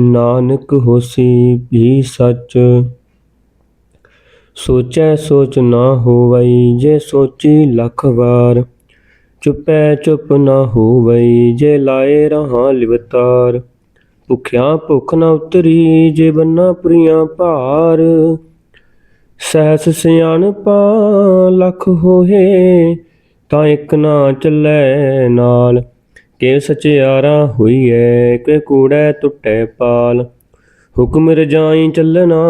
ਨਾਨਕ ਹੋਸੀ ਵੀ ਸੱਚ। ਸੋਚੈ ਸੋਚ ਨਾ ਹੋਵਈ, ਜੇ ਸੋਚੀ ਲੱਖ ਵਾਰ। ਚੁਪੈ ਚੁਪ ਨਾ ਹੋਵਈ, ਜੇ ਲਾਏ ਰਹਾ ਲਿਵਤਾਰ। ਭੁਖਿਆ ਭੁਖ ਨਾ ਉਤਰੀ, ਜੇ ਬੰਨਾ ਪੁਰੀਆਂ ਭਾਰ। ਸਹਿਸ ਸਿਆਣਪਾ ਲੱਖ ਹੋਏ, ਤਾਂ ਇੱਕ ਨਾ ਚੱਲੈ ਨਾਲ। ਕਿ ਸਚਿਆਰਾ ਹੋਈਐ, ਕਿ ਕੂੜੈ ਟੁੱਟੈ ਪਾਲ। ਹੁਕਮ ਰਜਾਈ ਚੱਲਣਾ,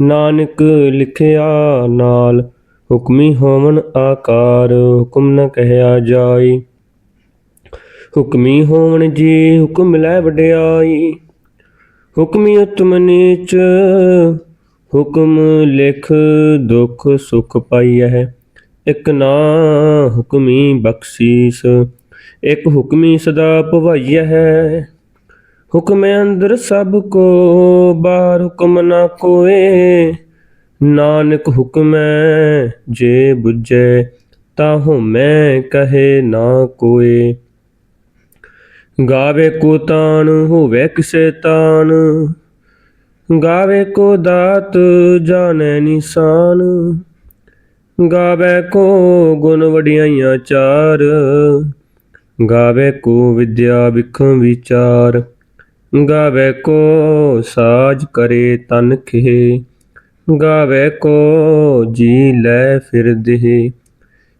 ਨਾਨਕ ਲਿਖਿਆ ਨਾਲ। ਹੁਕਮੀ ਹੋਵਨ ਆਕਾਰ, ਹੁਕਮ ਨ ਕਹਿਆ ਜਾਈ। ਹੁਕਮੀ ਹੋਵਣ ਜੀ, ਹੁਕਮ ਲੈ ਵਡਿਆਈ। ਹੁਕਮੀ ਉਤਮ ਨੀਚ, ਹੁਕਮ ਲਿਖ ਦੁਖ ਸੁਖ ਪਾਈਐ। ਇਕ ਨਾ ਹੁਕਮੀ ਬਖਸ਼ੀਸ ਇਕ ਹੁਕਮੀ ਸਦਾ ਭਵਾਈਐ ਹੈ। ਹੁਕਮ ਅੰਦਰ ਸਭ ਕੋ, ਬਾਹਰ ਹੁਕਮ ਨਾ ਕੋਏ। ਨਾਨਕ ਹੁਕਮੈ ਜੇ ਬੁਝੈ ਤਾ ਮੈਂ ਕਹੇ ਨਾ ਕੋਏ। ਗਾਵੇ ਕੋ ਤਾਣ ਹੋਵੇ ਕਿਸੇ ਤਾਣ ਗਾਵੇ ਕੋ ਦਾਤ, ਜਾਣੈ ਨਿਸ਼ਾਨ। ਗਾਵੇ ਕੋ ਗੁਣ ਵਡਿਆਈਆਂ ਚਾਰ। ਗਾਵੇ ਕੋ ਵਿਦਿਆ ਵਿਖੰ ਵਿਚਾਰ, ਗਾਵੇ ਕੋ ਸਾਜ ਕਰੇ ਤਨ ਖੇ, ਗਾਵੇ ਕੋ ਜੀ ਲੈ ਫਿਰਦੇ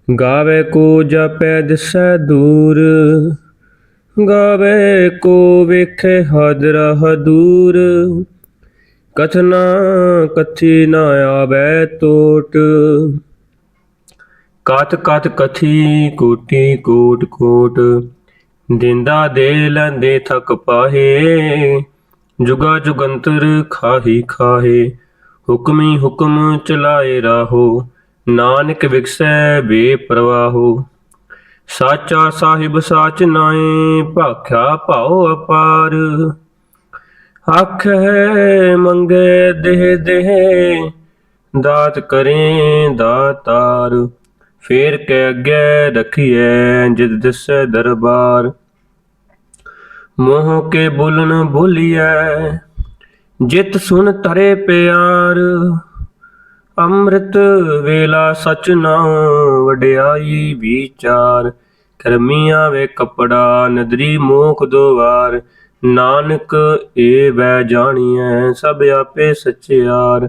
ਗਾਵੇ ਕੋ ਜਪੈ ਦਿਸੈ ਦੂਰ, ਗਾਵੇ ਕੋ ਵੇਖੇ ਹਾਦਰਾ ਹਦੂਰ ਕਥਨਾ ਕਥੀ ਨਾ ਆਵੇ ਟੋਟ ਕਤ ਕਤ ਕਥੀ ਕੋਟੀ ਕੋਟ ਕੋਟ, ਦਿੰਦਾ ਦੇ ਲੈਂਦੇ ਥਕ ਪਾਹੇ, ਜੁਗਾ ਜੁਗੰਤਰ ਖਾਹੀ ਖਾਹੇ, ਹੁਕਮੀ ਹੁਕਮ ਚਲਾਏ ਰਾਹੋ, ਨਾਨਕ ਵਿਗਸੈ ਵੇ ਸਾਚਾ ਸਾਹਿਬ ਸਾਚ ਨਾਏ ਭਾਖਿਆ ਭਾਉ ਅਪਾਰ। ਆਖੇ ਮੰਗੇ ਦੇਹ ਦੇਹ, ਦਾਤ ਕਰੇ ਦਾਤਾਰ। ਫੇਰ ਕੇ ਅੱਗੇ ਰਖੀਐ ਜਿਦ ਦਿਸੈ ਦਰਬਾਰ। ਮੋਹ ਕੇ ਬੋਲਣ ਬੋਲੀਐ, ਜਿਤ ਸੁਨ ਤਰੇ ਪਿਆਰ। ਅੰਮ੍ਰਿਤ ਵੇਲਾ ਸਚ ਨਾਮ ਵਡਿਆਈ ਵਿਚਾਰ। ਕਰਮੀ ਆਵੇ ਕਪੜਾ, ਨਦਰੀ ਮੋਖ ਦੁਆਰ। ਨਾਨਕ ਏ ਵੈ ਜਾਣੀਐ ਸਭ ਆਪੇ ਸਚਿਆਰ।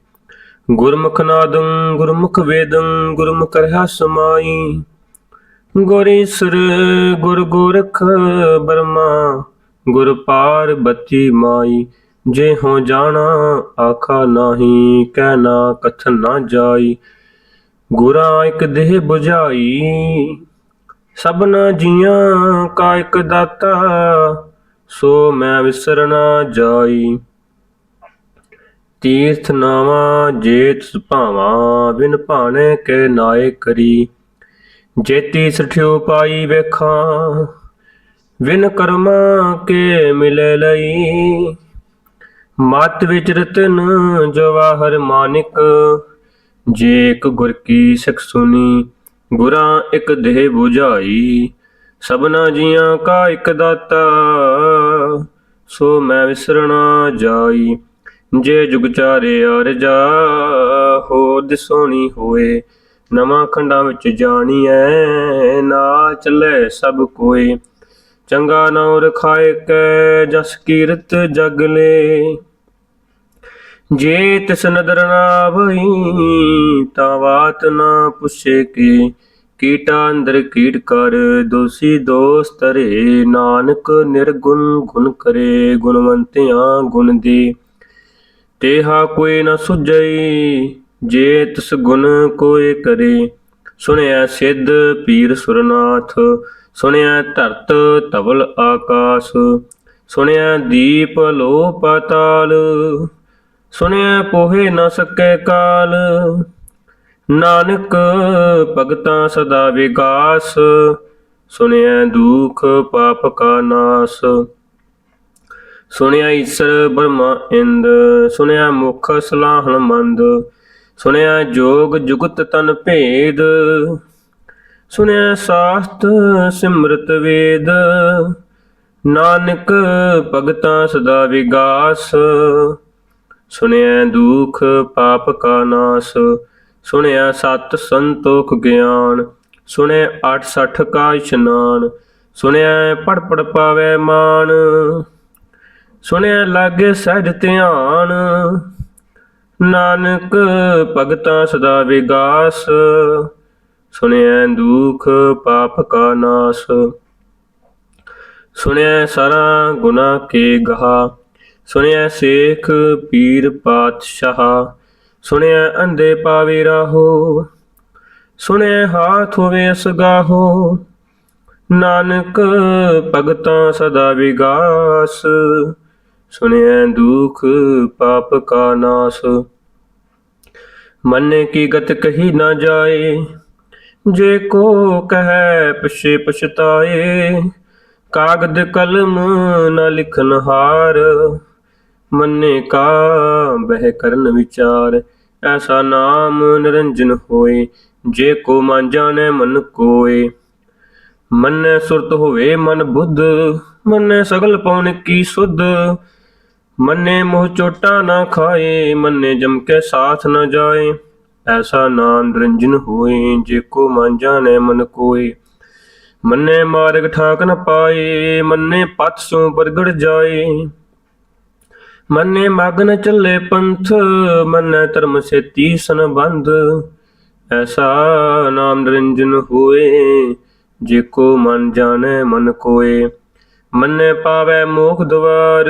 ਗੁਰਮੁਖ ਨਾਦੰ, ਗੁਰਮੁਖ ਵੇਦੰ, ਗੁਰਮੁਖ ਰਹਾ ਸਮਾਈ। ਗੁਰ ਈਸਰ ਗੁਰ ਗੋਰਖ ਬਰਮਾ, ਗੁਰ ਪਾਰਬਤੀ ਮਾਈ। ਜੇ ਹੋ ਜਾਣਾ ਆਖਾ ਨਾਹੀ, ਕਹਿ ਨਾ ਕਥਨ ਨਾ ਜਾਈ। ਗੁਰਾਂ ਇਕ ਦੇਹ 부ਝਾਈ ਸਭਨਾ ਜੀਆਂ ਕਾ ਇਕ ਦਾਤਾ, ਸੋ ਮੈਂ ਵਿਸਰਣਾ ਜਾਈ। ਤੀਰਥ ਨਾਵਾ ਜੇਤ ਸੁਭਾਵਾ, ਬਿਨ ਭਾਣੇ ਕੇ ਨਾਏ ਕਰੀ। ਜੇਤੀ ਸਠਿਓ ਪਾਈ ਵੇਖਾਂ ਵਿਨ ਕਰਮਾ ਕੇ ਮਿਲੇ ਲਈ। ਮਤ ਵਿੱਚ ਰਤਨ ਜਵਾਹਰ ਮਾਨਿਕ, ਜੇ ਇੱਕ ਗੁਰ ਕੀ ਸਿੱਖ ਸੁਨੀ, ਗੁਰਾਂ ਇੱਕ ਦੇਹ 부ਝਾਈ ਸਭਨਾ ਜੀਆਂ ਕਾ ਇੱਕ ਦਾਤਾ, ਸੋ ਮੈਂ ਵਿਸਰਣਾ ਜਾਈ। ਜੇ ਜੁਗ ਚਾਰੇ ਅਰਜਾ ਹੋ ਦਿਸੋਣੀ ਹੋਏ, ਨਵਾਂ ਖੰਡਾਂ ਵਿੱਚ ਜਾਣੀ ਜਾਣੀਐ, ਨਾ ਚੱਲੇ ਸਭ ਕੋਏ। ਚੰਗਾ ਨਾਉ ਰਖਾਏ ਕੈ ਜਸ ਕੀਰਤ ਜਗ ਲੇ। ਜੇ ਤਿਸ ਨਦਰ ਨਾ ਆਵਈ ਤਾਂ ਬਾਤ ਨਾ ਪੁੱਛੇ ਕੇ। ਕੀਟਾ ਅੰਦਰ ਕੀਟ ਕਰ, ਦੋਸੀ ਦੋਸਤ ਰੇ ਨਾਨਕ ਨਿਰਗੁਣ ਗੁਣ ਕਰੇ, ਗੁਣਵੰਤਿਆਂ ਗੁਣ ਦੇ। ਤੇਹਾ ਕੋਈ ਨ ਸੁਝਈ, ਜੇ ਤਿਸ ਗੁਣ ਕੋਏ ਕਰੇ। ਸੁਣਿਆ ਸਿੱਧ ਪੀਰ ਸੁਰਨਾਥ ਸੁਣਿਆ ਧਰਤ ਧਵਲ ਆਕਾਸ। ਸੁਣਿਆ ਦੀਪ ਲੋ ਪਾਤਾਲ ਸੁਣਿਆ ਪੋਹੇ ਨ ਸਕੈ ਕਾਲ। ਨਾਨਕ ਭਗਤਾਂ ਸਦਾ ਵਿਗਾਸ ਸੁਣਿਆ ਦੁਖ ਪਾਪ ਕਾ ਨਾਸ। ਸੁਣਿਆ ਈਸ਼ਰ ਬ੍ਰਹਮਾ ਇੰਦ, ਸੁਣਿਆ ਮੁਖ ਸਲਾਹਣ ਮੰਦ, ਸੁਣਿਆ ਜੋਗ ਜੁਗਤ ਤਨ ਭੇਦ, ਸੁਣਿਆ ਸਾਸਤ ਸਿਮਰਤ ਵੇਦ, ਨਾਨਕ ਭਗਤਾਂ ਸਦਾ ਵਿਗਾਸ, ਸੁਣਿਆ ਦੁਖ ਪਾਪ ਕਾ ਨਾਸ, ਸੁਣਿਆ ਸਤ ਸੰਤੋਖ ਗਿਆਨ, ਸੁਣਿਆ 68 ਕਾ ਇਸ਼ਨਾਨ, ਸੁਣਿਆ ਪੜ ਪੜ ਪਾਵੇ ਮਾਨ। ਸੁਣਿਆ ਲਾਗੇ ਸਹਿਜ ਧਿਆਨ। ਨਾਨਕ ਭਗਤਾਂ ਸਦਾ ਵਿਗਾਸ। ਸੁਣਿਆ ਦੁਖ ਪਾਪ ਕਾ ਨਾਸ। ਸੁਣਿਆ ਸਾਰਾ ਗੁਨਾ ਕੇ ਗਹਾ। ਸੁਣਿਆ ਸੇਖ ਪੀਰ ਪਾਤਸ਼ਾਹ। ਸੁਣਿਆ ਅੰਦੇ ਪਾਵੇ ਰਾਹੋ। ਸੁਣਿਆ ਹਾਥ ਹੋਵੇ ਅਸਗਾਹੋ। ਨਾਨਕ ਭਗਤਾਂ ਸਦਾ ਵਿਗਾਸ। ਸੁਣਿਆ ਦੁਖ ਪਾਪ ਕਾ ਨਾਸ। ਮਨ ਕੀ ਗਤ ਕਹੀ ਨਾ ਜਾਏ, ਜੇ ਕੋ ਕਹੈ ਪਛੇ ਪਛਤਾਏ, ਕਾਗਦ ਕਲਮ ਨ ਲਿਖਨ ਹਾਰ, ਮੰਨੇ ਕਾ ਬਹਿ ਕਰਨ ਵਿਚਾਰ। ਐਸਾ ਨਾਮ ਨਿਰੰਜਨ ਹੋਏ, ਜੇ ਕੋ ਮਨ ਜਾਣੈ ਮਨ ਕੋਏ। ਮੰਨੈ ਸੁਰਤ ਹੋਵੇ ਮਨ ਬੁੱਧ, ਮੰਨੈ ਸਗਲ ਪਉਨ ਕੀ ਸੁਧ ਮੰਨੇ ਮੋਹ ਚੋਟਾ ਨਾ ਖਾਏ, ਮੰਨੇ ਜਮ ਕੇ ਸਾਥ ਨਾ ਜਾਏ। ਐਸਾ ਨਾਮ ਨਿਰੰਜਨ ਹੋਏ, ਜੇ ਕੋ ਮਨ ਜਾਣੈ ਮਨ ਕੋਏ। ਮੰਨੇ ਮਾਰਗ ਠਾਕ ਨ ਪਾਏ, ਮੰਨੇ ਪਤ ਸੋ ਬਰਗੜ ਜਾਏ। ਮੰਨੇ ਮਗਨ ਚੱਲੇ ਪੰਥ, ਮੰਨੇ ਧਰਮ ਸੇਤੀ ਸੰਬੰਧ ਐਸਾ ਨਾਮ ਨਿਰੰਜਨ ਹੋਏ, ਜੇ ਕੋ ਮਨ ਜਾਣੈ ਮਨ ਕੋਏ। ਮੰਨੇ ਪਾਵੈ ਮੋਖ ਦਵਾਰ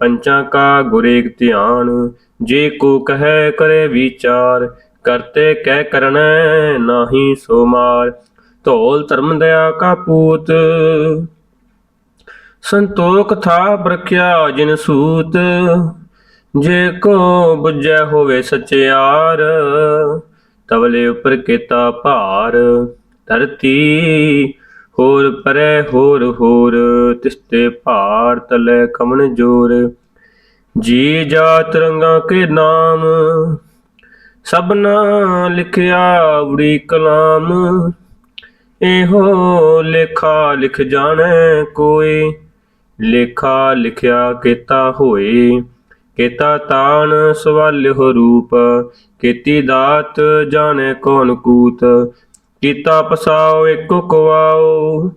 ਪੰਚਾਂ ਕਾ ਗੁਰੇਕ ਧਿਆਨ, ਜੇ ਕੋ ਕਹੈ ਕਰੇ ਵਿਚਾਰ, ਕਰਤੇ ਕਹਿ ਕਰਨੈ ਨਾਹੀ ਸੋ ਮਾਰ ਧੌਲ ਧਰਮ ਦਇਆ ਕਾ ਪੂਤ। ਸੰਤੋਖ ਥਾ ਬਰਖਿਆ ਜਿਨ ਸੂਤ, ਜੇ ਕੋ ਬੁਝੈ ਹੋਵੇ ਸਚਿਆਰ ਤਵਲੇ ਉਪਰ ਕੀਤਾ ਭਾਰ, ਧਰਤੀ ਹੋਰ ਪਰੇ ਹੋਰ ਹੋਰ, ਤਿਸਤੇ ਭਾਰ ਤਲੇ ਕਮਨ ਜੋਰ। ਜੀ ਜਾ ਤਰੰਗਾ ਕੇ ਨਾਮ, ਸਭਨਾ ਲਿਖਿਆ ਉੜੀ ਕਲਾਮ। ਇਹੋ ਲੇਖਾ ਲਿਖ ਜਾਣੈ ਕੋਈ ਲੇਖਾ ਲਿਖਿਆ ਕੀਤਾ ਹੋਏ। ਕੀਤਾ ਤਾਣ ਹੋ ਰੂਪ, ਕੀਤੀ ਦਾਤ ਜਾਣੈ ਕੌਣ ਕੂਤ। ਕੀਤਾ ਪਸਾਓ ਏਕੋ ਕਵਾਓ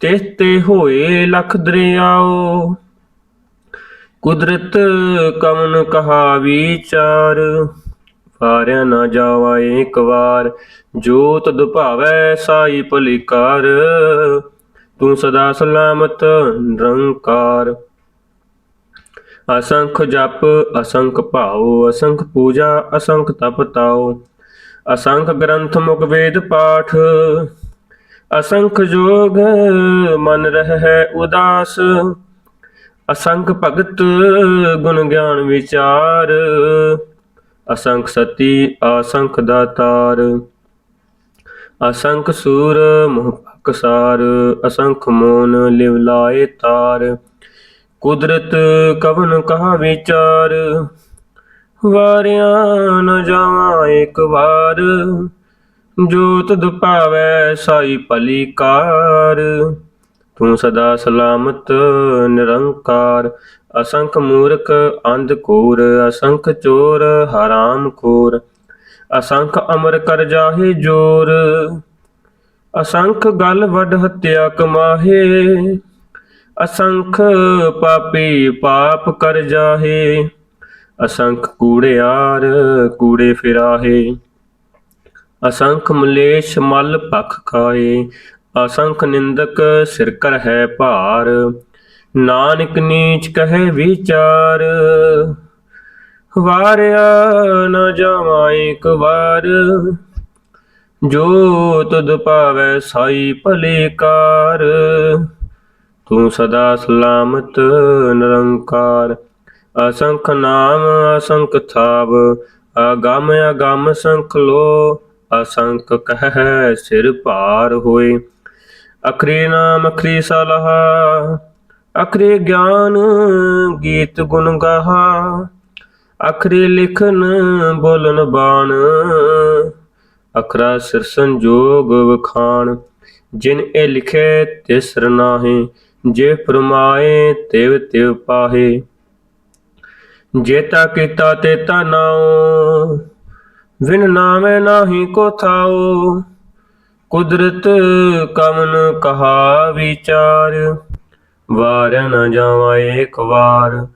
ਤਿਸ ਤੇ ਹੋਏ ਲਖ ਦਰਿਆਓ। ਕੁਦਰਤ ਕਮਨ ਕਹਾ ਵਿਚਾਰ ਵਾਰਿਆ ਨਾ ਜਾਵਾ ਏਕ ਵਾਰ, ਜੋ ਤਦ ਭਾਵੈ ਸਾਈ ਭਲੀ ਤੂੰ ਸਦਾ ਸਲਾਮਤ ਨਿਰੰਕਾਰ। ਅਸੰਖ ਜਪ, ਅਸੰਖ ਭਾਉ, ਅਸੰਖ ਪੂਜਾ, ਅਸੰਖ ਤਪ ਤਾਉ। ਅਸੰਖ ਗ੍ਰੰਥ ਮੁਖ ਵੇਦ ਪਾਠ। ਅਸੰਖ ਜੋਗ ਮਨ ਰਹਿ ਉਦਾਸ। ਅਸੰਖ ਭਗਤ ਗੁਣ ਗਿਆਨ ਵਿਚਾਰ। ਅਸੰਖ ਸਤੀ ਅਸੰਖ ਦਾਤਾਰ ਅਸੰਖ ਸੂਰ ਮੋਹ ਪਕਸਾਰ ਅਸੰਖ ਮੋਨ ਲਿਵ ਲਾਏ ਤਾਰ। ਕੁਦਰਤ ਕਵਨ ਕਹਾ ਵਿਚਾਰ। ਵਾਰਿਆ ਨ ਜਾਵਾਂ ਇੱਕ ਵਾਰ। ਜੋਤ ਦੁਪਾਵੈ ਸਾਈ ਭਲੀ ਕਾਰ। ਤੂੰ ਸਦਾ ਸਲਾਮਤ, ਨਿਰੰਕਾਰ। ਅਸੰਖ ਮੂਰਖ, ਅੰਧ ਕੂਰ। ਅਸੰਖ ਚੋਰ, ਹਰਾਮ ਕੋਰ ਅਸੰਖ ਅਮਰ ਕਰ ਜਾਹੇ ਜੋਰ। ਅਸੰਖ ਗਲ ਵੱਡ ਹੱਤਿਆ ਕਮਾਹੇ। ਅਸੰਖ ਪਾਪੀ ਪਾਪ ਕਰ ਜਾਹੇ। ਅਸੰਖ ਕੂੜਿਆਰ ਕੂੜੇ ਫਿਰਾਹੇ। ਅਸੰਖ ਮਲੇਸ਼ ਮਲ ਭਖ ਖਾਏ, ਅਸੰਖ ਨਿੰਦਕ ਸਿਰ ਕਰ ਹੈ ਭਾਰ। ਨਾਨਕ ਨੀਚ ਕਹੇ ਵਿਚਾਰ, ਵਾਰਿਆ ਨਾ ਜਾਵਾਂ ਇੱਕ ਵਾਰ। ਜੋ ਤੁਧ ਭਾਵੈ ਸਾਈ ਭਲੇ ਕਾਰ, ਤੂੰ ਸਦਾ ਸਲਾਮਤ ਨਿਰੰਕਾਰ। ਅਸੰਖ ਨਾਮ, ਅਸੰਖ ਥਾਵ, ਅਗਮ ਅਗਮ ਸੰਖ ਲੋ, ਅਸੰਖ ਕਹਿ ਸਿਰ ਭਾਰ ਹੋਏ। ਅਖਰੀ ਨਾਮ, ਅਖਰੀ ਸਲਾਹ, ਅਖਰੀ ਗਿਆਨ, ਗੀਤ ਗੁਣ ਗਾਹਾ, ਅਖਰੀ ਲਿਖਨ, ਬੋਲਨ ਬਾਣ, ਅਖਰਾ ਸਿਰ ਸੰਜੋਗ ਵਖਾਣ। ਜਿਨ ਇਹ ਲਿਖੇ, ਤਿਸਰ ਨਾਹੀ, ਜੇ ਫਰਮਾਏ, ਤਿਵ ਤਿਵ ਪਾਹੇ। ਜੇਤਾ ਕੀਤਾ ਤੇ ਤਾ ਨਾਉ ਵਿਨ ਨਾਮੇ ਨਾਹੀ ਕੋ ਥਾਉ। ਕੁਦਰਤ ਕਮਨ ਕਹਾ ਵਿਚਾਰ, ਵਾਰ ਨ ਜਾਵਾ ਏਕ ਵਾਰ।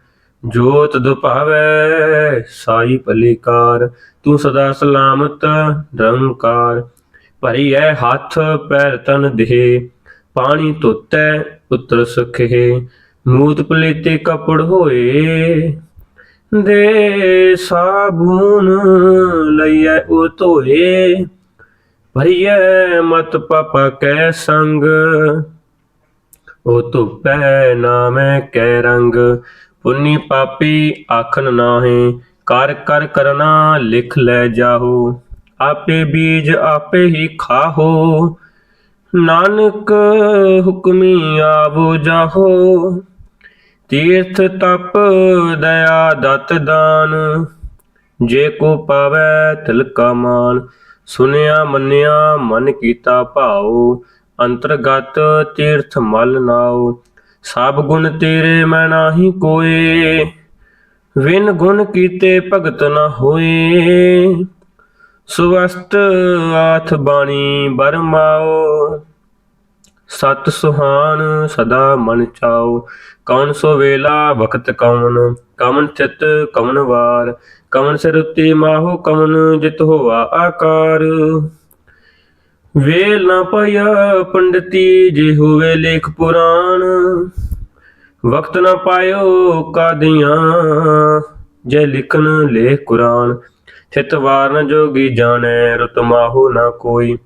ਜੋਤ ਦੁਪਾਵੈ ਸਾਈ ਭਲੀਕਾਰ, ਤੂੰ ਸਦਾ ਸਲਾਮਤ ਨਿਰੰਕਾਰ ਭਰੀ ਐ ਹੱਥ ਪੈਰ ਤਨ ਦੇਹ, ਪਾਣੀ ਧੋਤੈ ਪੁੱਤਰ ਸੁਖੇ। ਮੂਤ ਪਲੀਤੇ ਕਪੜ ਹੋਏ ਦੇ ਸਾਬੂਨ ਲਈਐ ਉਹ ਧੋਏ, ਭਰੀਐ ਮਤ ਪਾਪਾ ਕੈ ਸੰਗ। ਉਹ ਧੁਪੈ ਨਾਮੈ ਕੈ ਰੰਗ, ਪੁੰਨੀ ਪਾਪੀ ਆਖਨ ਨਾਹੀ, ਕਰ ਕਰ ਕਰਨਾ ਲਿਖ ਲੈ ਜਾਹੋ। ਆਪੇ ਬੀਜ ਆਪੇ ਹੀ ਖਾਹੋ, ਨਾਨਕ ਹੁਕਮੀ ਆਵੋ ਜਾਹੋ। ਤੀਰਥ ਤਪ ਦਇਆ ਦਤ ਦਾਨ, ਜੇ ਕੋ ਪਾਵੈ ਤਿਲਕਾ ਮਾਨ। ਸੁਨਿਆ ਮੰਨਿਆ ਮਨ ਕੀਤਾ ਭਾਉ, ਅੰਤਰਗਤ ਤੀਰਥ ਮਲ ਨਾਉ। ਸਭ ਗੁਣ ਤੇਰੇ ਮੈਂ ਨਾਹੀ ਕੋਏ ਵਿਨ ਗੁਣ ਕੀਤੇ ਭਗਤ ਨਾ ਹੋਏ। ਸੁਵਸਤ ਆਥ ਬਾਣੀ ਬਰਮਾਓ ਸਤ ਸੁਹਾਨ ਸਦਾ ਮਨ ਚਾਓ ਕੌਣ ਸੋ ਵੇਲਾ ਵਕਤ ਕਵਨ ਕਵਨ ਚਿਤ ਕਮਨ ਵਾਰ ਕਵਨ ਸਿਰ ਉਤੇ ਮਾਹੋ ਕਮਨ ਜਿਤ ਹੋਵਾ ਆਕਾਰ। ਵੇਲ ਨਾ ਪਾਇਆ ਪੰਡਤੀ, ਜੇ ਹੋਵੇ ਲੇਖ ਪੁਰਾਣ ਵਕਤ ਨਾ ਪਾਇਓ ਕਾਦੀਆਂ, ਜੇ ਲਿਖਨ ਲੇਖ ਕੁਰਾਨ, ਚਿਤ ਵਾਰ ਨ ਜੋਗੀ ਜਾਣੈ ਰਤ ਮਾਹੋ ਨਾ ਕੋਈ।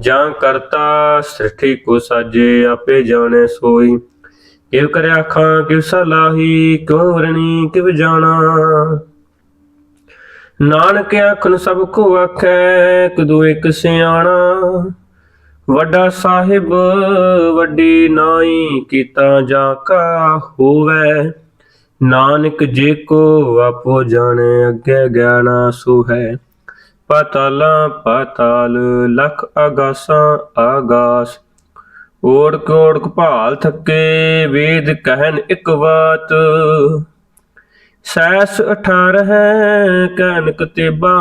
ਜਾਂ ਕਰਤਾ ਸ੍ਰਿਸ਼ਟੀ ਕੋ ਸਾਜੇ, ਆਪੇ ਜਾਣੈ ਸੋਈ। ਕਿਵ ਕਰਿਆ ਖਾਂ, ਕਿਵ ਸਲਾਹੀ ਕਿਉ ਵਰਣੀ, ਕਿਵ ਜਾਣਾ। ਨਾਨਕ ਆਖਨ ਸਭ ਕੋ ਆਖੈ ਕਦੂ ਇਕ ਸਿਆਣਾ। ਵੱਡਾ ਸਾਹਿਬ, ਵੱਡੀ ਨਾਈ, ਕੀਤਾ ਜਾ ਕਾ ਹੋਵੇ। ਨਾਨਕ ਜੇ ਕੋ, ਆਪੋ ਜਾਣੇ, ਅੱਗੇ ਗਿਆਨਾ ਸੋ ਹੈ। ਪਾਤਾਲਾਂ, ਪਾਤਾਲ, ਲਖ ਆਗਾਸਾਂ ਆਗਾਸ। ਓੜਕ ਓੜਕ ਭਾਲ ਥੱਕੇ, ਵੇਦ ਕਹਿਨ ਇੱਕ ਬਾਤ ਸੈਸ 18 ਹੈ ਕਨਕ ਤੇਬਾ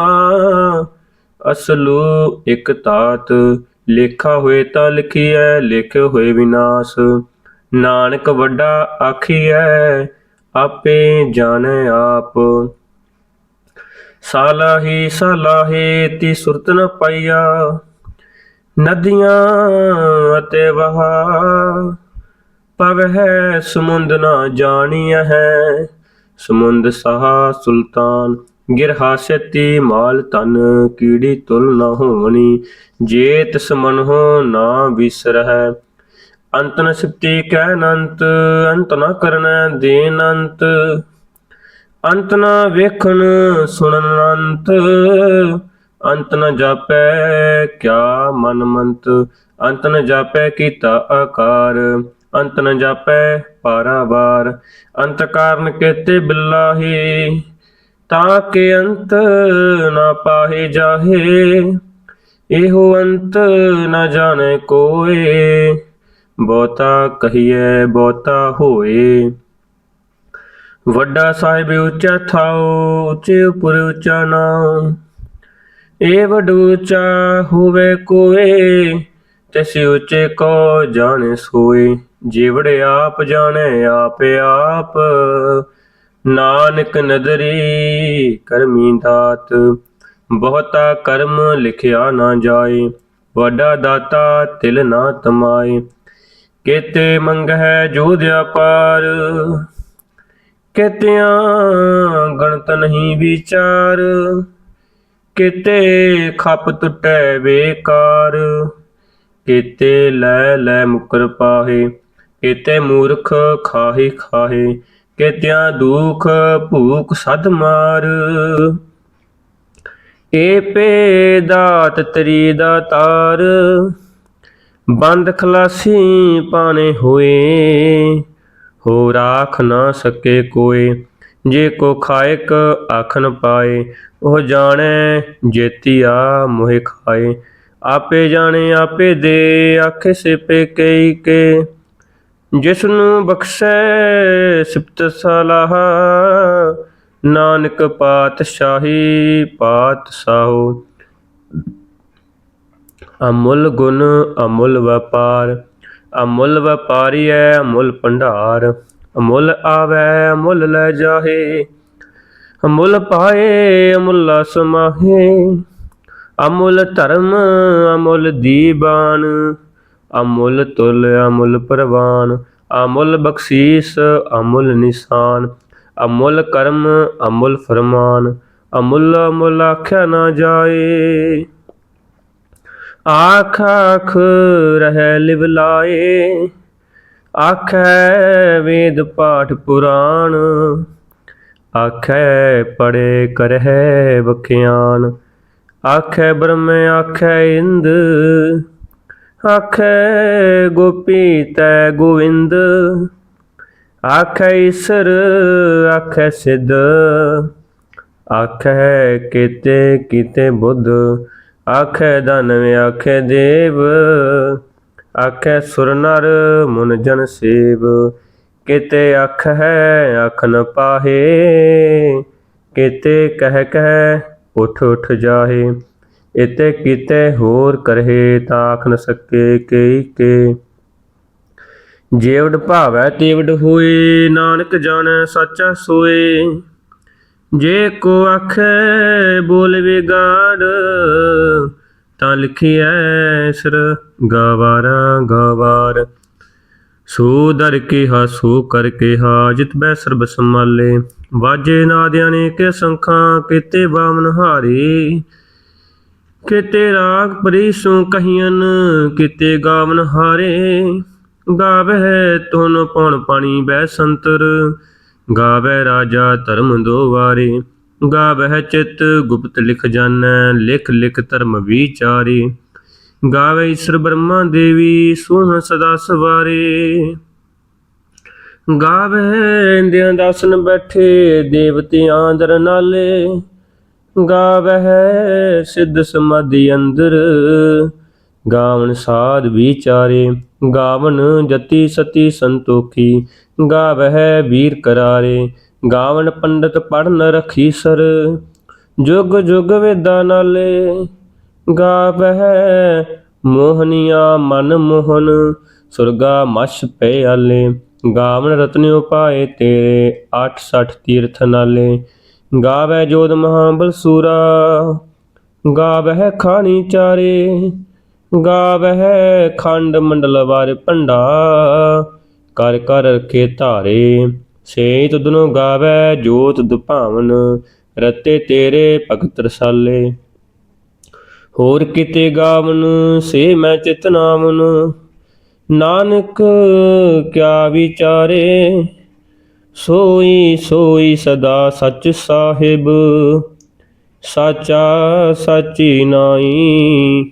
ਅਸਲੂ ਇਕ ਤਾਤ, ਲੇਖਾ ਹੋਏ ਤਾਂ ਲਿਖੀਐ, ਲਿਖੇ ਹੋਏ ਵਿਨਾਸ਼। ਨਾਨਕ ਵੱਡਾ ਆਖੀਐ, ਆਪੇ ਜਾਣੈ ਆਪ। ਸਾਲਾਹੀ ਸਾਲਾਹੇ ਤੀ ਸੁਰਤ ਨ ਪਾਈਆ। ਨਦੀਆਂ ਅਤੇ ਵਹਾ ਪਵਹਿ ਸਮੁੰਦ ਨਾ ਜਾਣੀਐ ਹੈ। ਸਮੁੰਦ ਸਹਾ ਸੁਲਤਾਨ, ਗਿਰ ਹਾਸਤੀ ਮਾਲ ਤਨ ਕੀੜੀ ਤੁਲ ਨਾ ਹੋਵਣੀ, ਜੇਤ ਤਿਸ ਹੋ ਨਾ ਵਿਸਰਹਿ। ਅੰਤ ਨ ਸਿਪਤੀ ਕਹਿ ਅਨੰਤ, ਅੰਤ ਨ ਕਰਨੈ ਦੇਨ ਅੰਤ ਅੰਤ ਨ ਵੇਖਣ ਸੁਣਨ ਅੰਤ ਅੰਤ ਨ ਜਾਪੈ ਕਿਆ ਮਨ ਮੰਤ। ਅੰਤ ਨ ਜਾਪੈ ਕੀਤਾ ਆਕਾਰ, ਅੰਤ ਨ ਜਾਪੈ ਪਾਰਾਵਾਰ ਅੰਤ ਕਾਰਨ ਕੇਤੇ ਬਿਲਾਹੀ, ਤਾਂ ਕੇ ਅੰਤ ਨਾ ਪਾਹੇ ਜਾਹੇ। ਇਹੋ ਅੰਤ ਨਾ ਜਾਣੇ ਕੋਏ, ਬਹੁਤਾ ਕਹੀਏ ਬਹੁਤਾ ਹੋਏ। ਵੱਡਾ ਸਾਹਿਬ ਉੱਚਾ ਥਾਉ, ਉੱਚੇ ਉਪਰ ਉੱਚਾ ਨਾਮ ਏ ਵੱਡ ਉੱਚਾ ਹੋਵੇ ਕੋਏ, ਤਿਸ ਉੱਚੇ ਕੋ ਜਾਣੇ ਸੋਏ। ਜਿਵੜ ਆਪ ਜਾਣੇ, ਆਪੇ ਆਪ। ਨਾਨਕ ਨਦਰੀ, ਕਰਮੀ ਦਾਤ। ਬਹੁਤਾ ਕਰਮ ਲਿਖਿਆ ਨਾ ਜਾਏ, ਵੱਡਾ ਦਾਤਾ ਤਿਲ ਨਾ ਤਮਾਏ। ਕੇਤੇ ਮੰਗਹਿ ਜੋਧਿਆ ਪਾਰ। ਕਿਤਿਆਂ ਗਣਤ ਨਹੀਂ ਵਿਚਾਰ, ਕਿਤੇ ਖਪ ਟੁੱਟੈ ਬੇਕਾਰ, ਕਿਤੇ ਲੈ ਲੈ ਮੁਕਰ ਪਾਹੇ, ਕਿਤੇ ਮੂਰਖ ਖਾਹੇ ਖਾਹੇ, ਕਿਤਿਆਂ ਦੁਖ ਭੂਖ ਸਦ ਮਾਰ। ਏ ਪੇ ਦਾਤ ਤਰੀ ਦਾ ਤਾਰ, ਬੰਦ ਖਲਾਸੀ ਪਾਣੇ ਹੋਏ। ਹੋ ਰਾਖ ਨਾ ਸਕੇ ਕੋਏ ਜੇ ਕੋ ਖਾਇਕ ਆਖਨ ਪਾਏ, ਉਹ ਜਾਣੈ ਆ ਮੋਹਿ ਖਾਏ। ਆਪੇ ਜਾਣੇ, ਆਪੇ ਦੇ, ਆਖੇ ਸਿਪੇ ਕਈ ਕੇ। ਜਿਸ ਨੂੰ ਬਖਸ਼ੈ ਸਿਫਤ ਸਲਾਹ, ਨਾਨਕ ਪਾਤਸ਼ਾਹੀ ਪਾਤ ਪਾਤਸ਼ਾਹੋ ਅਮੁੱਲ ਗੁਣ, ਅਮੁੱਲ ਵਪਾਰ ਅਮੁੱਲ ਵਪਾਰੀ ਹੈ ਅਮੁੱਲ ਭੰਡਾਰ, ਅਮੁੱਲ ਆਵੈ, ਅਮੁੱਲ ਲੈ ਜਾਹੇ। ਅਮੁੱਲ ਪਾਏ, ਅਮੁੱਲਾ ਸਮਾਹੇ। ਅਮੁੱਲ ਧਰਮ, ਅਮੁੱਲ ਦੀਬਾਨ। ਅਮੁੱਲ ਤੁਲ, ਅਮੁੱਲ ਪ੍ਰਵਾਨ। ਅਮੁੱਲ ਬਖਸ਼ੀਸ, ਅਮੁੱਲ ਨਿਸ਼ਾਨ। ਅਮੁੱਲ ਕਰਮ, ਅਮੁੱਲ ਫਰਮਾਨ। ਅਮੁੱਲ ਅਮੁੱਲ ਆਖਿਆ ਨਾ ਜਾਏ। ਆਖ ਆਖ ਰਹਿ ਲਿਵ ਲਾਏ। ਆਖੈ ਵੇਦ ਪਾਠ ਪੁਰਾਣ। ਆਖੈ ਪੜੇ ਕਰਹਿ ਬਖਿਆਨ ਆਖੈ ਬ੍ਰਹਮ, ਆਖੈ ਇੰਦ। ਆਖੈ ਗੋਪੀ ਤੈ ਗੋਵਿੰਦ। ਆਖੈ ਈਸਰ, ਆਖੈ ਸਿੱਧ। ਆਖੈ ਕੀਤੇ ਕਿਤੇ ਬੁੱਧ। ਆਖੈ ਦਾਨਵ ਆਖੈ ਦੇਵ, ਆਖੈ ਸੁਰ ਨਰ ਮਨ ਜਨ ਸੇਵ। ਕਿਤੇ ਅੱਖ ਹੈ, ਅੱਖ ਨ ਪਾਹੇ, ਕਿਤੇ ਕਹਿ ਕਹਿ ਉਠ ਉਠ ਜਾਹੇ। ਇਤੇ ਕਿਤੇ ਹੋਰ ਕਰਹਿ ਤਾਂ ਆਖ ਨ ਸਕੇ ਕਈ ਕੇ। ਜੇਵਡ ਭਾਵੈ ਤੇਵਡ ਹੋਏ, ਨਾਨਕ ਜਾਣੈ ਸੱਚਾ ਸੋਏ। ਜੇ ਕੋ ਆਖੈ ਬੋਲ ਵਿਗਾੜ, ਤਾਂ ਲਿਖਿਐ ਸਰ ਗਵਾਰਾ ਗਵਾਰ। ਸੋ ਦਰ ਕਿਹਾ, ਸੋ ਕਰ ਕਿਹਾ, ਜਿਤ ਬੈ ਸਰਬ ਸੰਭਾਲੇ। ਵਾਜੇ ਨਾਦਿਆਂ ਨੇ ਕਿ ਸੰਖਾਂ, ਕਿਤੇ ਬਾਮਨ ਹਾਰੇ। ਕਿਤੇ ਰਾਗ ਪਰੀਸੋਂ ਕਹੀਨ ਕਿਤੇ ਗਾਵਨ ਹਾਰੇ। ਗਾਵਹਿ ਤੁਨ ਪਉਣ ਪਾਣੀ ਬੈ ਸੰਤਰ। ਗਾਵੈ ਰਾਜਾ ਧਰਮ ਦੋ ਵਾਰੇ ਗਾਵਹਿ ਚਿਤ ਗੁਪਤ ਲਿਖ ਜਾਣੈ, ਲਿਖ ਲਿਖ ਧਰਮ ਵਿਚਾਰੇ। ਗਾਵੇ ਈਸ਼ਰ ਬ੍ਰਹਮਾ ਦੇਵੀ, ਸੋਹਣ ਸਦਾ ਸਵਾਰੇ। ਗਾਵੇ ਇੰਦਿਆਂ ਦਾਸਨ ਬੈਠੇ ਦੇਵਤਿਆਂ ਦਰ ਨਾਲੇ। ਗਾਵੇ ਸਿੱਧ ਸਮਾਧੀ ਅੰਦਰ ਗਾਵਨ ਸਾਧ ਵਿਚਾਰੇ। ਗਾਵਨ ਜਤੀ ਸਤੀ ਸੰਤੋਖੀ, ਗਾਵਹਿ ਵੀਰ ਕਰਾਰੇ, ਗਾਵਨ ਪੰਡਤ ਪੜਨ ਰਖੀ ਸਰ, ਜੁਗ ਜੁਗ ਵੇਦਾਂ ਨਾਲੇ, ਗਾਵਹਿ ਮੋਹਨੀਆ ਮਨ ਮੋਹਨ, ਸੁਰਗਾ ਮਛ ਪੈ ਆਲੇ, ਗਾਵਨ ਰਤਨਿ ਉਪਾਏ ਤੇਰੇ 860 ਤੀਰਥ ਨਾਲੇ ਗਾਵੈ ਜੋਦ ਮਹਾਬਲ ਸੂਰਾ, ਗਾਵਹਿ ਖਾਣੀ ਚਾਰੇ ਗਾਵਹਿ ਖੰਡ ਮੰਡਲ ਵਾਰ ਭੰਡਾ, ਕਰ ਕਰ ਰਖੇ ਧਾਰੇ। ਸੇ ਤੁਧਨੋ ਗਾਵੈ ਜੋਤ ਦੁਭਾਵਨ ਰਤੇ ਤੇਰੇ ਭਗਤ ਰਸਾਲੇ। ਹੋਰ ਕਿਤੇ ਗਾਵਨ, ਸੇ ਮੈਂ ਚਿਤ ਨਾਮਨ ਨਾਨਕ ਕਿਆ ਵਿਚਾਰੇ, ਸੋਈ ਸੋਈ ਸਦਾ ਸੱਚ ਸਾਹਿਬ। ਸਾਚਾ ਸਾਚੀ ਨਾਈ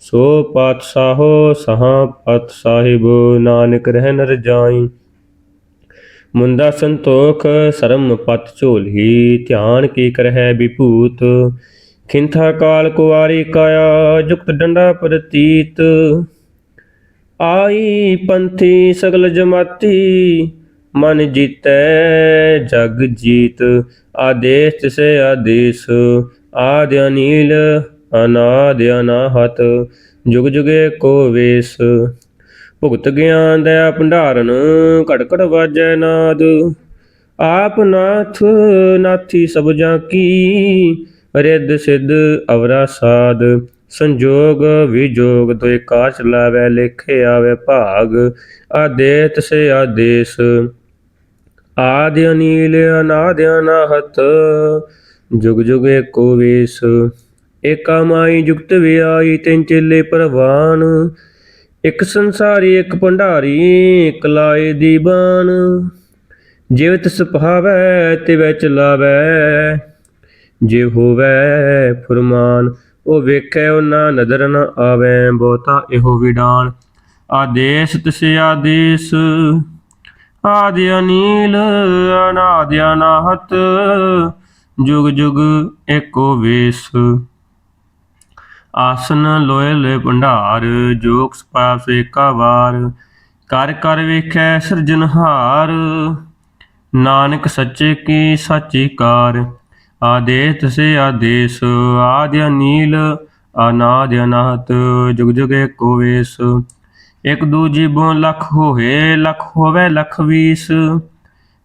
ਸੋ ਪਾਤਸ਼ਾਹੋ, ਸਹਾ ਪਤ ਸਾਹਿਬ, ਨਾਨਕ ਰਹਿਨ ਰਜਾਈ ਮੁੰਦਾ ਸੰਤੋਖ, ਸਰਮ ਪਤ ਝੋਲੀ, ਧਿਆਨ ਕੀ ਕਰਹਿ ਵਿਭੂਤ। ਖਿੰਥਾ ਕਾਲ ਕੁਵਾਰੀ ਕਾਇਆ, ਜੁਗਤ ਡੰਡਾ ਪ੍ਰਤੀਤ। ਆਈ ਪੰਥੀ ਸਗਲ ਜਮਾਤੀ, ਮਨ ਜੀਤੈ ਜਗ ਜੀਤ। ਆਦੇਸ਼ ਤਿਸੇ ਆਦੇਸ਼, ਆਦਿ ਅਨੀਲ ਅਨਾਦਿ ਅਨਾਹਤ ਜੁਗ ਜੁਗੇ ਕੋ ਵੇਸ। ਭੁਗਤ ਗਿਆਨ ਦਇਆ ਭੰਡਾਰਨ ਘਟ ਘਟ ਵਾਜੈ ਨਾਦ। ਆਪ ਨਾਥ ਨਾਥੀ ਸਭ ਜਾਂ ਕੀ, ਰਿੱਧ ਸਿੱਧ ਅਵਰਾ ਸਾਧ ਸੰਜੋਗ ਵਿਜੋਗ ਤੋਇ ਕਾਚ ਲਾਵੈ, ਲੇਖੇ ਆਵੇ ਭਾਗ, ਆਦੇਤ ਸੇ ਆਦੇਸ਼। ਆਦਿ ਅਨੀਲ, ਅਨਾਦਿ ਅਨਾਹਤ ਜੁਗ ਜੁਗ ਏਕੋ ਵੇਸ। ਏਕਾ ਮਾਈ ਜੁਗਤ ਵਿਆਈ ਤਿੰਨ ਚੇਲੇ ਪ੍ਰਵਾਨ। ਇਕ ਸੰਸਾਰੀ, ਇੱਕ ਭੰਡਾਰੀ, ਇੱਕ ਲਾਏ ਦੀਵਾਨ। ਜਿਵ ਤਿਸ ਭਾਵੈ, ਤਿਵੈ ਚਲਾਵੈ। ਜੇ ਹੋਵੈ ਫਰਮਾਨ, ਉਹ ਵੇਖੈ ਉਹ ਨਾ ਨਦਰ ਨ ਆਵੈ, ਬਹੁਤਾ ਇਹੋ ਵਿਡਾਨ। ਆਦੇਸ਼ ਤਿਸ ਆਦੇਸ਼ ਆਦਿ ਅਨੀਲ ਅਨਾਦਿ ਅਨਾਹਤ ਜੁਗ ਜੁਗ ਏਕੋ ਵੇਸ। ਆਸਨ ਲੋਏ ਲੋਏ ਭੰਡਾਰ ਜੋਗ ਸਪਾਸ ਏਕਾ ਵਾਰ ਕਰ ਕਰ ਵੇਖੈ ਸਿਰਜਨਹਾਰ ਨਾਨਕ ਸੱਚੇ ਕੀ ਸਾਚੀ ਕਾਰ ਆਦੇਸ ਤਸੇ ਆਦੇਸ, ਆਦਿ ਨੀਲ ਅਨਾਦਿ ਅਨਾਹਤ, ਜੁਗ ਜੁਗ ਏਕੋ ਵੇਸ। ਇਕ ਦੂਜੀ ਬੋ ਲੱਖ ਹੋਏ, ਲੱਖ ਹੋਵੇ ਲੱਖ ਵੀਸ।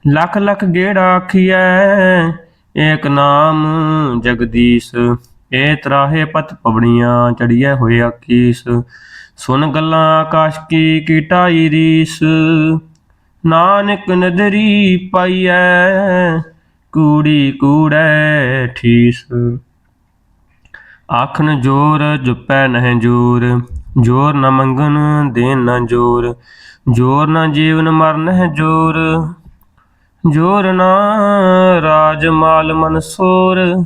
ਲੱਖ ਲੱਖ ਗੇੜਾ ਆਖੀਐ, ਏਕ ਨਾਮ ਜਗਦੀਸ਼। ਏ ਤਰਾਹੇ ਪਤ ਪਵਣੀਆਂ, ਚੜੀਐ ਹੋਏ ਆਕੀਸ। ਸੁਨ ਗੱਲਾਂ ਆਕਾਸ਼ ਕੀ ਕੀਟਾਈ ਰੀਸ। ਨਾਨਕ ਨਦਰੀ ਪਾਈਐ, ਕੂੜੀ ਕੂੜੈ ਠੀਸ। ਆਖਣ ਜੋਰ, ਜੁਪੈ ਨਹਿ ਜੋਰ। ਜੋਰ ਨ ਮੰਗਨ ਦੇਨ ਨ ਜੋਰ। ਜੋਰ ਨ ਜੀਵਨ ਮਰਨ ਹੈ ਜੋਰ। ਜੋਰ ਨਾ ਰਾਜ ਮਾਲ ਮਨਸੋਰ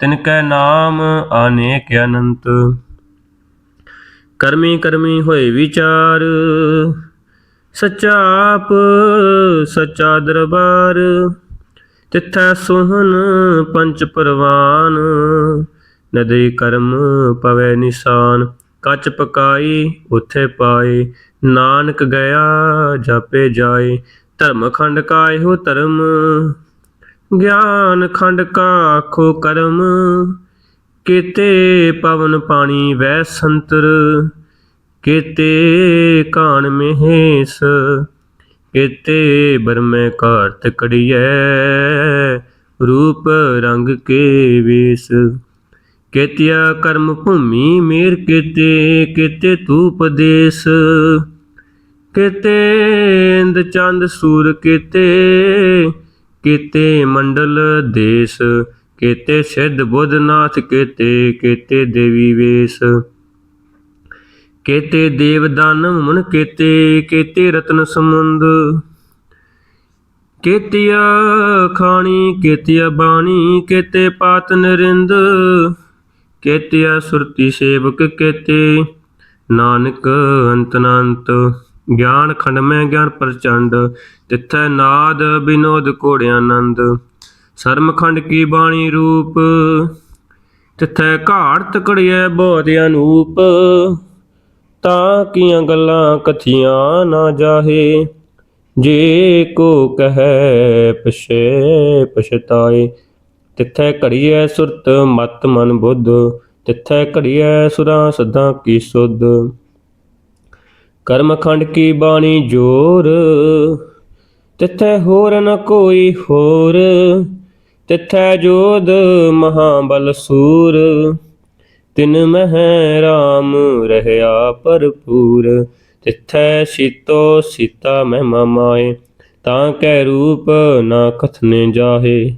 ਤਿਨ ਕੈ ਨਾਮ ਅਨੇਕ ਅਨੰਤ। ਕਰਮੀ ਕਰਮੀ ਹੋਏ ਵਿਚਾਰ, ਸੱਚਾ ਆਪ, ਸੱਚਾ ਦਰਬਾਰ। ਤਿੱਥੈ ਸੋਹਣ ਪੰਚ ਪਰਵਾਨ ਨਦਰੀ ਕਰਮ ਪਵੈ ਨਿਸ਼ਾਨ। ਕੱਚ ਪਕਾਈ ਉਥੇ ਪਾਏ, ਨਾਨਕ ਗਿਆ ਜਾਪੇ ਜਾਏ। ਧਰਮ ਖੰਡ ਕਾ ਹੋ ਧਰਮ ਗਿਆਨ ਖੰਡ ਕਾ ਆਖੋ ਕਰਮ, ਕੀਤੇ ਪਵਨ ਪਾਣੀ ਵੈ ਸੰਤਰ, ਕੀਤੇ ਕਾਣ ਮਹੇਸ਼, ਕੀਤੇ ਬਰਮੈ ਘਾਰਤ ਕੜੀਐ, ਰੂਪ ਰੰਗ ਕੇ ਵੇਸ। ਕੇਤਿਆ ਕਰਮ ਭੂਮੀ ਮੇਰ ਕੀਤੇ ਕੀਤੇ ਤੂਪ ਦੇਸ। ਕੀਤੇ ਇੰਦ ਚੰਦ ਸੂਰ ਕੀਤੇ ਕੀਤੇ ਮੰਡਲ ਦੇਸ, ਕੀਤੇ ਸਿੱਧ ਬੁੱਧ ਨਾਥ ਕੀਤੇ ਦੇਵੀ ਵੇਸ। ਕੀਤੇ ਦੇਵ ਦਾਨਵ ਮਨ ਕੀਤੇ ਕੀਤੇ ਰਤਨ ਸਮੁੰਦ ਕੀਤਿਆ ਖਾਣੀ, ਕੀਤਿਆ ਬਾਣੀ, ਕੀਤੇ ਪਾਤ ਨਰਿੰਦ। ਕੀਤਿਆ ਸੁਰਤੀ ਸੇਵਕ ਕੀਤੇ, ਨਾਨਕ ਅੰਤ ਗਿਆਨ ਖੰਡ ਮੈਂ ਗਿਆਨ ਪ੍ਰਚੰਡ, ਤਿੱਥੈ ਨਾਦ ਬਿਨੋਦ ਘੋੜਿਆ ਆਨੰਦ ਸਰਮਖੰਡ ਕੀ ਬਾਣੀ ਰੂਪ? ਤਿੱਥੈ ਘਾੜ ਤਕੜਿਐ ਬੋਧ ਅਨੂਪ। ਤਾਂ ਕੀਆਂ ਗੱਲਾਂ ਕਥੀਆਂ ਨਾ ਜਾਹੇ? ਜੇ ਕੋ ਕਹੈ, ਪਛੇ ਪਛਤਾਏ। ਤਿੱਥੈ ਘੜੀਐ ਸੁਰਤ ਮਤ ਮਨ ਬੁੱਧ, ਤਿੱਥੈ ਘੜੀਐ ਸੁਰਾਂ ਸਦਾ ਕੀ ਸੁਧ। ਕਰਮ ਖੰਡ ਕੀ ਬਾਣੀ ਜੋਰ? ਤਿੱਥੈ ਹੋਰ ਨ ਕੋਈ ਹੋਰ, ਤਿੱਥੈ ਜੋਧ ਮਹਾਬਲ ਸੂਰ। ਤਿਨ ਮਹਿ ਰਾਮ ਰਹਿਆ ਭਰਪੂਰ, ਤਿੱਥੈ ਸੀਤੋ ਸੀਤਾ ਮਹਿਮਾ ਮਾਏ। ਤਾਂ ਕੈ ਰੂਪ ਨਾ ਕਥਨੇ ਜਾਹੇ,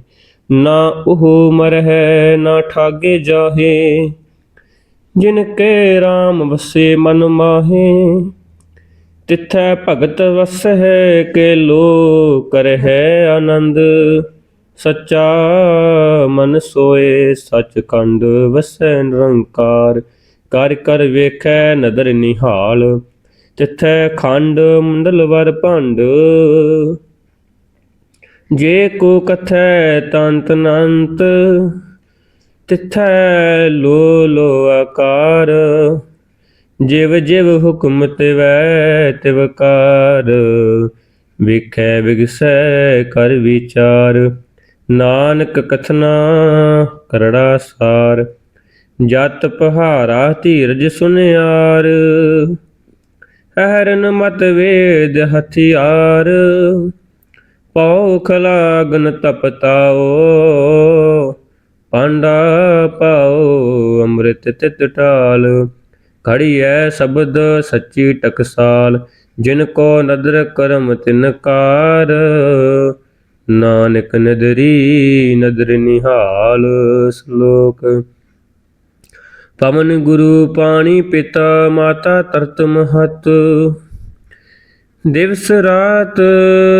ਨਾ ਉਹ ਮਰਹਿ ਨਾ ਠਾਗੇ ਜਾਹੇ। ਜਿਨ ਕੇ RAM ਵਸੇ ਮਨ ਮਾਹੇ ਤਿਥੈ ਭਗਤ ਵਸਹਿ ਕੇ ਲੋ ਕਰਹਿ ਆਨੰਦ, ਸੱਚਾ ਮਨ ਸੋਏ ਸਚਖੰਡ ਵਸੈ ਨਿਰੰਕਾਰ। ਕਰ ਕਰ ਵੇਖੈ ਨਦਰ ਨਿਹਾਲ ਤਿਥੈ ਖੰਡ ਮੰਡਲ ਵਰ ਭੰਡ। ਜੇ ਕੋ ਕਥੈ ਤੰਤ ਨੰਤ, ਤਿਥੈ ਲੋ ਲੋ ਆਕਾਰ। ਜਿਵ ਜਿਵ ਹੁਕਮ ਤਿਵੈ ਤਿਵਕਾਰ ਵਿਖੈ ਵਿਗਸੈ ਕਰ ਵਿਚਾਰ। ਨਾਨਕ ਕਥਨਾ ਕਰੜਾ ਸਾਰ। ਜਤ ਪਹਾਰਾ ਧੀਰਜ ਸੁਨਿਆਰ। ਹਰਨ ਮਤ ਵੇਦ ਹਥਿਆਰ। ਪਉ ਖਲਾਗਨ ਤਪਤਾਓ। ਪਾਂਡਾ ਪਾਓ ਅੰਮ੍ਰਿਤ ਤਿਤ ਟਾਲ। ਖੜੀ ਘੜੀਐ ਸ਼ਬਦ ਸੱਚੀ ਟਕਸਾਲ, ਜਿਨ ਕੋ ਨਦਰ ਕਰਮ ਤਿਨ ਕਾਰ। ਨਾਨਕ ਨਦਰੀ ਨਦਰ ਨਿਹਾਲ ਸ਼ਲੋਕ। ਪਵਨ ਗੁਰੂ ਪਾਣੀ ਪਿਤਾ ਮਾਤਾ ਤਰਤ ਮਹਤ। ਦਿਵਸ ਰਾਤ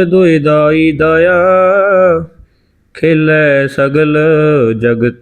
ਦੁਇ ਦਾਈ ਦਇਆ, ਖੇਲੇ ਸਗਲ ਜਗਤ।